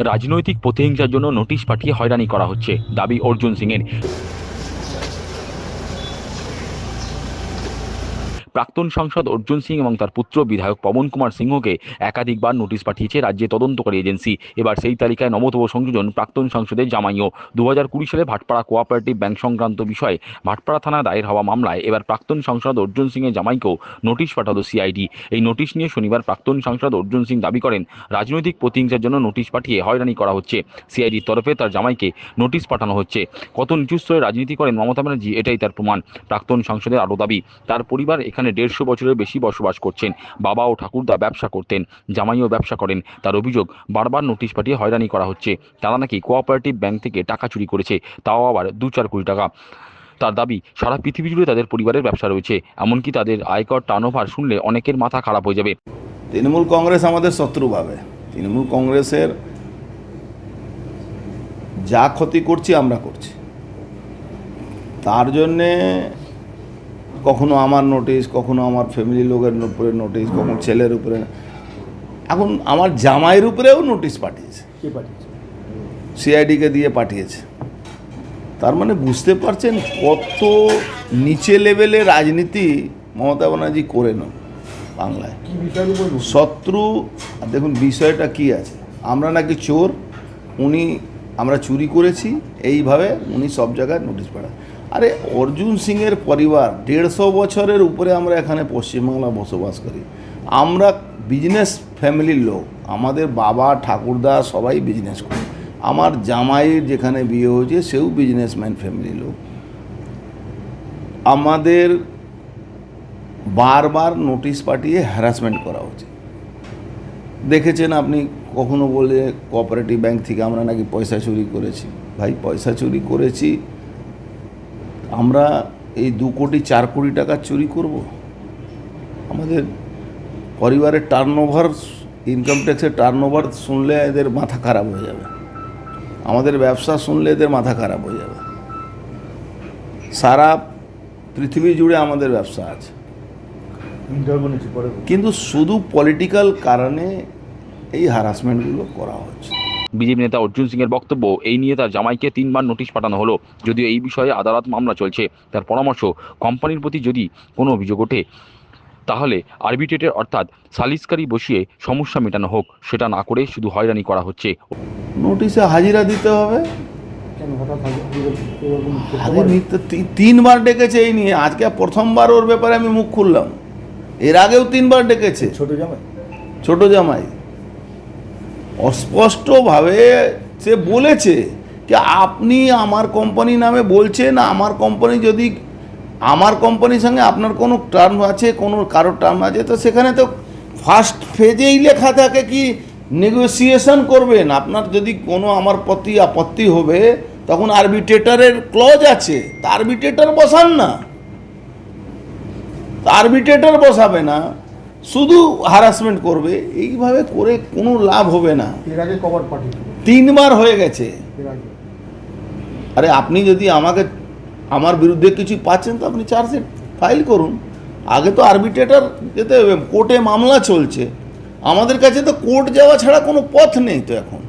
রাজনৈতিক প্রতিহিংসার জন্য নোটিশ পাঠিয়ে হয়রানি করা হচ্ছে দাবি অর্জুন সিংয়ের। প্রাক্তন সাংসদ অর্জুন সিং এবং তার পুত্র বিধায়ক পবন কুমার সিংহকে একাধিকবার নোটিশ পাঠিয়েছে রাজ্যে তদন্তকারী এজেন্সি। এবার সেই তালিকায় নবতম সংযোজন প্রাক্তন সাংসদের জামাইও। দু হাজার কুড়ি সালে ভাটপাড়া কোঅপারেটিভ ব্যাংক সংক্রান্ত বিষয়ে ভাটপাড়া থানায় দায়ের হওয়া মামলায় এবার প্রাক্তন সাংসদ অর্জুন সিংয়ের জামাইকেও নোটিশ পাঠালো সিআইডি। এই নোটিশ নিয়ে শনিবার প্রাক্তন সাংসদ অর্জুন সিং দাবি করেন, রাজনৈতিক প্রতিহিংসার জন্য নোটিশ পাঠিয়ে হয়রানি করা হচ্ছে। সিআইডির তরফে তার জামাইকে নোটিশ পাঠানো হচ্ছে। কত নিচু স্তরে রাজনীতি করেন মমতা ব্যানার্জি এটাই তার প্রমাণ। প্রাক্তন সাংসদের আরও দাবি, তার পরিবার এখানে দেড়শো বছরের বেশি বসবাস করছেন। বাবা ও ঠাকুরদা ব্যবসা করতেন, জামাইও ব্যবসা করেন। তার অভিযোগ, বারবার নোটিশ পাঠিয়ে হয়রানি করা হচ্ছে। তারা নাকি কোঅপারেটিভ ব্যাংক থেকে টাকা চুরি করেছে, তাও আবার দু চার কোটি টাকা। তার দাবি, সারা পৃথিবী জুড়ে তাদের পরিবারের ব্যবসা রয়েছে। এমনকি তাদের আয়কর টার্নওভার শুনলে অনেকের মাথা খারাপ হয়ে যাবে। তৃণমূল কংগ্রেস আমাদের শত্রু ভাবে। তৃণমূল কংগ্রেসের যা ক্ষতি করছি আমরা করছি। তার জন্যে কখনো আমার নোটিশ কখনো আমার ফ্যামিলি লোকের উপরে নোটিশ কখনো ছেলের উপরে। এখন আমার জামাইয়ের উপরেও নোটিশ পাঠিয়েছে। কে সিআইডিকে দিয়ে পাঠিয়েছে। তার মানে বুঝতে পারছেন কত নিচে লেভেলে রাজনীতি মমতা ব্যানার্জি করে নেন বাংলায়? শত্রু দেখুন বিষয়টা কি আছে। আমরা নাকি চোর উনি আমরা চুরি করেছি এইভাবে উনি সব জায়গায় নোটিশ পাঠান আরে অর্জুন সিংয়ের পরিবার দেড়শো বছরের উপরে আমরা এখানে পশ্চিমবাংলা বসবাস করি। আমরা বিজনেস ফ্যামিলির লোক। আমাদের বাবা, ঠাকুরদা সবাই বিজনেস করে। আমার জামাইয়ের যেখানে বিয়ে হয়েছে, সেও বিজনেসম্যান ফ্যামিলির লোক। আমাদের বারবার নোটিশ পাঠিয়ে হ্যারাসমেন্ট করা হচ্ছে। দেখেছেন আপনি কখনো বলে কোঅপারেটিভ ব্যাংক থেকে আমরা নাকি পয়সা চুরি করেছি? ভাই, পয়সা চুরি করেছি আমরা এই দু কোটি, চার কোটি টাকা চুরি করব? আমাদের পরিবারের টার্ন ওভার ইনকাম ট্যাক্সের টার্ন ওভার শুনলে এদের মাথা খারাপ হয়ে যাবে। আমাদের ব্যবসা শুনলে এদের মাথা খারাপ হয়ে যাবে। সারা পৃথিবী জুড়ে আমাদের ব্যবসা আছে। কিন্তু শুধু পলিটিক্যাল কারণে এই হারাসমেন্টগুলো করা হচ্ছে। বিজেপি নেতা অর্জুন সিংয়ের বক্তব্য এই নিয়ে তার জামাইকে তিনবার নোটিশ পাঠানো হলো। যদিও এই বিষয়ে আদালত মামলা চলছে। তার পরামর্শ কোম্পানির প্রতি যদি কোনো অভিযোগ ওঠে তাহলে আরবিট্রেটের অর্থাৎ সালিসকারী বসিয়ে সমস্যা মেটানো হোক। সেটা না করে শুধু হয়রানি করা হচ্ছে। নোটিশে হাজিরা দিতে হবে। তিনবার ডেকেছে এই নিয়ে। আজকে প্রথমবার ওর ব্যাপারে আমি মুখ খুললাম। এর আগেও তিনবার ডেকেছে। ছোট জামাই? ছোট জামাই। অস্পষ্টভাবে সে বলেছে যে আপনি আমার কোম্পানি নামে বলছেন, আমার কোম্পানি যদি, আমার কোম্পানির সঙ্গে আপনার কোনো টার্ম আছে, কোনো কারোর টার্ম আছে, তো সেখানে তো ফার্স্ট ফেজেই লেখা থাকে কি নেগোসিয়েশন করবেন। আপনার যদি কোনো আমার প্রতি আপত্তি হবে, তখন আরবিট্রেটারের ক্লজ আছে। তা আরবিট্রেটার বসান না। আরবিট্রেটার বসাবে না। শুধু হারাসমেন্ট করবে এইভাবে করে কোনো লাভ হবে না। তিনবার হয়ে গেছে। আরে আপনি যদি আমাকে আমার বিরুদ্ধে কিছু পাচ্ছেন তো আপনি চার্জশিট ফাইল করুন। আগে তো আরবিট্রেটার যেতে হবে কোর্টে মামলা চলছে। আমাদের কাছে তো কোর্ট যাওয়া ছাড়া কোনো পথ নেই তো এখন।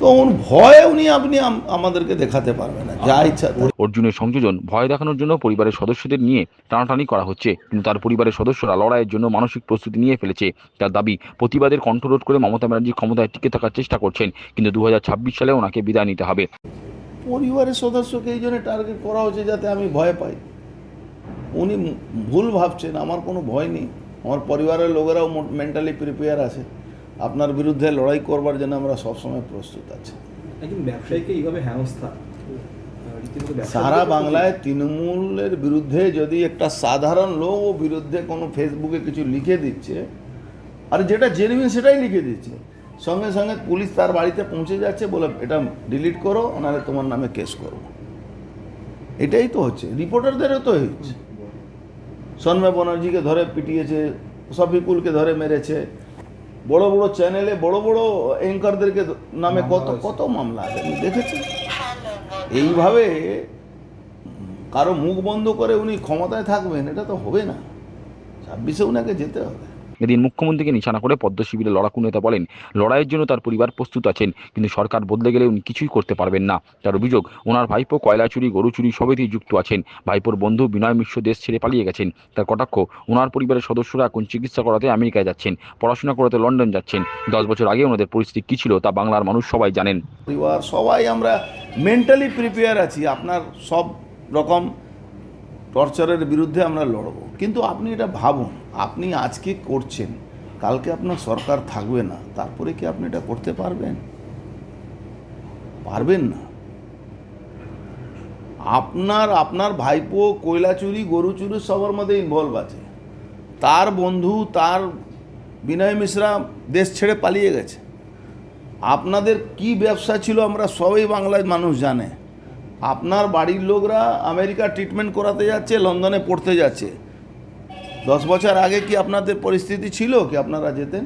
তো ভয়ে উনি আপনি আমাদেরকে দেখাতে পারবেন না যা ইচ্ছা অর্জুনের সংযোজন ভয় দেখানোর জন্য পরিবারের সদস্যদের নিয়ে টানাটানি করা হচ্ছে কিন্তু তার পরিবারের সদস্যরা লড়াইয়ের জন্য মানসিক প্রস্তুতি নিয়ে ফেলেছে। তার দাবি প্রতিবাদের কণ্ঠরোধ করে মমতা ব্যানার্জি ক্ষমতায় টিকে থাকার চেষ্টা করছেন কিন্তু দু হাজার ছাব্বিশ সালে ওনাকে বিদায় নিতে হবে। পরিবারের সদস্যকে এই জন্য টার্গেট করা হচ্ছে যাতে আমি ভয় পাই। উনি ভুল ভাবছেন আমার কোনো ভয় নেই। আমার পরিবারের লোকেরাও মেন্টালি প্রিপেয়ার আছে। আপনার বিরুদ্ধে লড়াই করবার জন্য আমরা সবসময় প্রস্তুত আছি। ব্যবসায়ীকে এইভাবে হেনস্থা সারা বাংলায় তৃণমূলের বিরুদ্ধে যদি একটা সাধারণ লোক ও বিরুদ্ধে কোনো ফেসবুকে কিছু লিখে দিচ্ছে আর যেটা জেনুইন সেটাই লিখে দিচ্ছে সঙ্গে সঙ্গে পুলিশ তার বাড়িতে পৌঁছে যাচ্ছে বলে এটা ডিলিট করো নাহলে তোমার নামে কেস করো। এটাই তো হচ্ছে রিপোর্টারদেরও তো হচ্ছে। সন্ময় ব্যানার্জিকে ধরে পিটিয়েছে শফিকুলকে ধরে মেরেছে বড় বড় চ্যানেলে বড় বড় অ্যাঙ্কারদেরকে নামে কত কত মামলা আছে আপনি দেখেছেন? এইভাবে কারও মুখ বন্ধ করে উনি ক্ষমতায় থাকবেন এটা তো হবে না। ছাব্বিশে ওনাকে যেতে হবে। এদিন মুখ্যমন্ত্রীকে নিশানা করে পদ্ম শিবিরের লড়াকু নেতা বলেন, লড়াইয়ের জন্য তার পরিবার প্রস্তুত আছেন, কিন্তু সরকার বদলে গেলে উনি কিছুই করতে পারবেন না। তার অভিযোগ, ওনার ভাইপো কয়লা চুরি, গরু চুরি সবেতেই যুক্ত আছেন। ভাইপোর বন্ধু বিনয় মিশ্র দেশ ছেড়ে পালিয়ে গেছেন। তার কটাক্ষ, ওনার পরিবারের সদস্যরা এখন চিকিৎসা করাতে আমেরিকায় যাচ্ছেন, পড়াশোনা করাতে লন্ডন যাচ্ছেন। দশ বছর আগে ওনাদের পরিস্থিতি কী ছিল তা বাংলার মানুষ সবাই জানেন। পরিবার সবাই আমরা মেন্টালি প্রিপেয়ার আছি। আপনার সব রকম টর্চারের বিরুদ্ধে আমরা লড়ব। কিন্তু আপনি এটা ভাবুন, আপনি আজকে করছেন, কালকে আপনার সরকার থাকবে না, তারপরে কি আপনি এটা করতে পারবেন? পারবেন না। আপনার আপনার ভাইপো কয়লা চুরি গরু চুরি সবার মধ্যে ইনভলভ আছে। তার বন্ধু, তার বিনয় মিশ্রা দেশ ছেড়ে পালিয়ে গেছে। আপনাদের কি ব্যবসা ছিল আমরা সবাই বাংলায় মানুষ জানে। আপনার বাড়ির লোকরা আমেরিকা ট্রিটমেন্ট করাতে যাচ্ছে, লন্ডনে পড়তে যাচ্ছে। দশ বছর আগে কি আপনাদের পরিস্থিতি ছিল, কি আপনারা যেতেন?